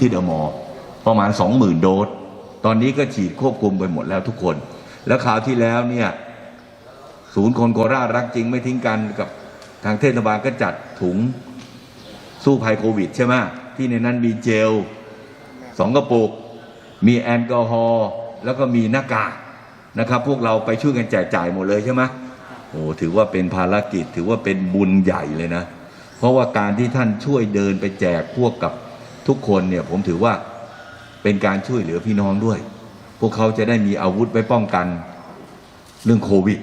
ที่เดอะมอลล์ประมาณ 20,000 โดส ตอนนี้ก็ฉีดควบคุมไปหมดแล้วทุกคน แล้วคราวที่แล้วเนี่ยศูนย์คนโคราชรักจริงไม่ทิ้งกันกับทางเทศบาลก็จัดถุงสู้ภัยโควิดใช่ไหมที่ในนั้นมีเจลสองกระปุก มีแอลกอฮอล์แล้วก็มีหน้ากากนะครับ พวกเราไปช่วยกันแจกจ่ายหมดเลยใช่ไหมโอ้ถือว่าเป็นภารกิจถือว่าเป็นบุญใหญ่เลยนะ เพราะว่าการที่ท่านช่วยเดินไปแจกพวกกับ ทุกคนเนี่ยผมถือว่าเป็นการช่วยเหลือพี่น้องด้วย พวกเขาจะได้มีอาวุธไว้ป้องกันเรื่องโควิด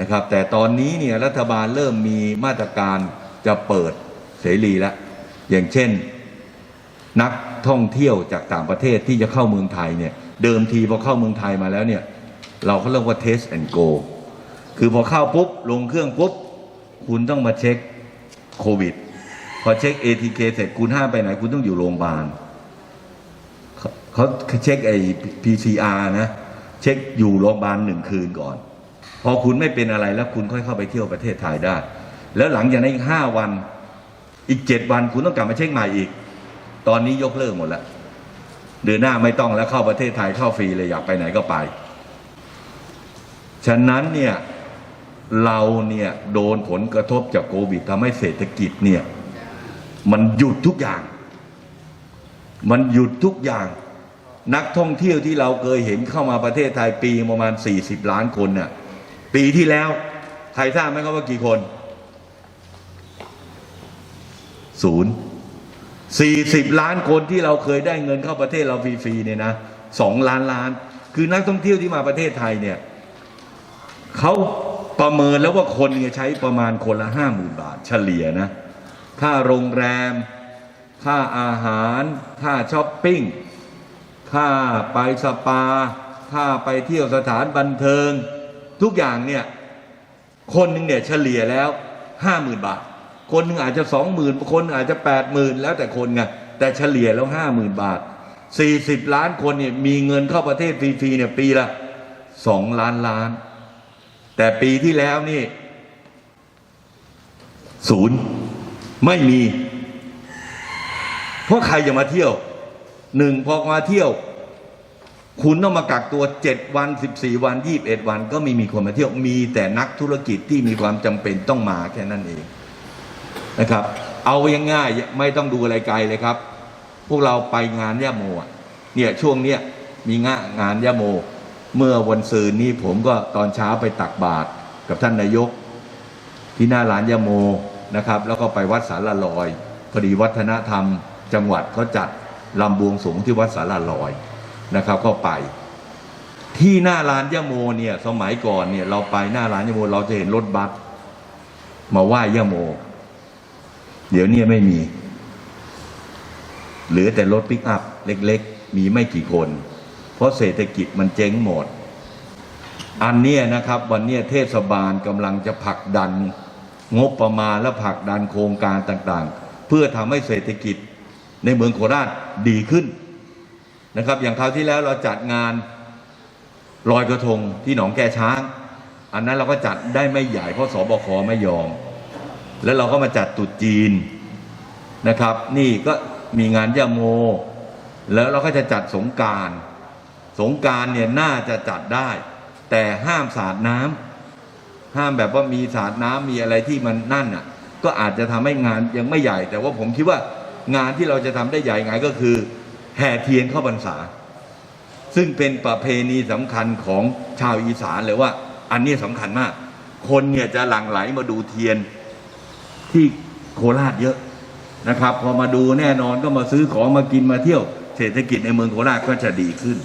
นะครับ แต่ตอนนี้เนี่ยรัฐบาลเริ่มมีมาตรการจะเปิดเสรีแล้ว อย่างเช่น นักท่องเที่ยวจากต่างประเทศที่จะเข้าเมืองไทยเนี่ยเดิมทีพอเข้าเมืองไทยมาแล้วเนี่ยเราเขาเรียกว่า test and go คือพอเข้าปุ๊บ ลงเครื่องปุ๊บ คุณต้องมาเช็คโควิด พอเช็ค ATK เสร็จคุณห้ามไปไหน คุณต้องอยู่โรงพยาบาลเขาเขาเช็คไอ้ PCR นะ เช็คอยู่โรงพยาบาลหนึ่งคืนก่อน พอคุณไม่เป็นอะไรแล้วคุณค่อยเข้าไปเที่ยวประเทศไทยได้ แล้วหลังจากนั้นอีกห้าวันอีกเจ็ดวันคุณต้องกลับมาเช็คใหม่อีก ตอนนี้ยกเลิกหมดแล้วเดือนหน้าไม่ต้องแล้วเข้าประเทศไทยเข้าฟรีเลยอยากไปไหนก็ไป ฉะนั้นเนี่ยเราเนี่ยโดนผลกระทบจากโควิดทำให้เศรษฐกิจเนี่ย มันหยุดทุกอย่าง มันหยุดทุกอย่าง นักท่องเที่ยวที่เราเคยเห็นเข้ามาประเทศไทยปีประมาณ 40 ล้านคนน่ะ ปีที่แล้ว ใครทราบไหมครับว่ากี่คนศูนย์40ล้านคนที่เราเคยได้เงินเข้าประเทศเราฟรีๆเนี่ยนะสองล้านล้าน คือนักท่องเที่ยวที่มาประเทศไทยเนี่ยเขาประเมินแล้วว่าคนเนี่ยใช้ประมาณคนละห้าหมื่นบาท เฉลี่ยนะ ค่าโรงแรม ค่าอาหาร ค่าช้อปปิ้ง ค่าไปสปา ค่าไปเที่ยวสถานบันเทิง ทุกอย่างเนี่ย คนหนึ่งเนี่ยเฉลี่ยแล้วห้าหมื่นบาท คนหนึ่งอาจจะสองหมื่นคนอาจจะแปดหมื่นแล้วแต่คนไงแต่เฉลี่ยแล้วห้าหมื่นบาทสี่สิบล้านคนเนี่ยมีเงินเข้าประเทศฟรีๆเนี่ยปีละสองล้านล้าน แต่ปีที่แล้วนี่ศูนย์ ไม่มี เพราะใครจะมาเที่ยวหนึ่งพอมาเที่ยว คุณต้องมากักตัวเจ็ดวันสิบสี่วันยี่บเอ็ดวัน ก็ไม่มีคนมาเที่ยวมีแต่นักธุรกิจที่มีความจำเป็นต้องมาแค่นั้นเองนะครับ เอายังง่ายๆไม่ต้องดูอะไรไกลเลยครับ พวกเราไปงานย่าโมเนี่ยช่วงเนี้ยมีงานงานย่าโม เมื่อวันซืนนี้ผมก็ตอนเช้าไปตักบาตรกับท่านนายก ที่หน้าร้านย่าโม นะครับ แล้วก็ไปวัดสารลอยพอดีวัฒนธรรม จังหวัดเขาจัดลำบวงสรวงที่วัดสารลอยนะครับ ก็ไป ที่หน้าร้านยาโมเนี่ยสมัยก่อนเนี่ยเราไปหน้าร้านยาโมเราจะเห็นรถบัสมาไหว้ยาโม เดี๋ยวนี้ไม่มี เหลือแต่รถปิกอัพเล็ก ๆ มีไม่กี่คน เพราะเศรษฐกิจมันเจ๊งหมด อันเนี้ยนะครับ วันเนี้ยเทศบาลกำลังจะผลักดัน งบประมาณและผลักดันโครงการต่างๆ เพื่อทำให้เศรษฐกิจในเมืองโคราชดีขึ้นนะครับ อย่างคราวที่แล้วเราจัดงานลอยกระทงที่หนองแกช้าง อันนั้นเราก็จัดได้ไม่ใหญ่เพราะสบคไม่ยอม แล้วเราก็มาจัดตรุษจีนนะครับ นี่ก็มีงานย่าโม แล้วเราก็จะจัดสงการ สงการเนี่ยน่าจะจัดได้ แต่ห้ามสาดน้ำ ห้ามแบบว่ามีสาดน้ำมีอะไรที่มันนั่นอะ ก็อาจจะทำให้งานยังไม่ใหญ่ แต่ว่าผมคิดว่างานที่เราจะทำได้ใหญ่ไงก็คือ แห่เทียนเข้าพรรษา ซึ่งเป็นประเพณีสำคัญของชาวอีสานเลยว่า อันนี้สำคัญมาก คนเนี่ยจะหลั่งไหลมาดูเทียนที่โคราชเยอะนะครับ พอมาดูแน่นอนก็มาซื้อของมากินมาเที่ยว เศรษฐกิจในเมืองโคราชก็จะดีขึ้น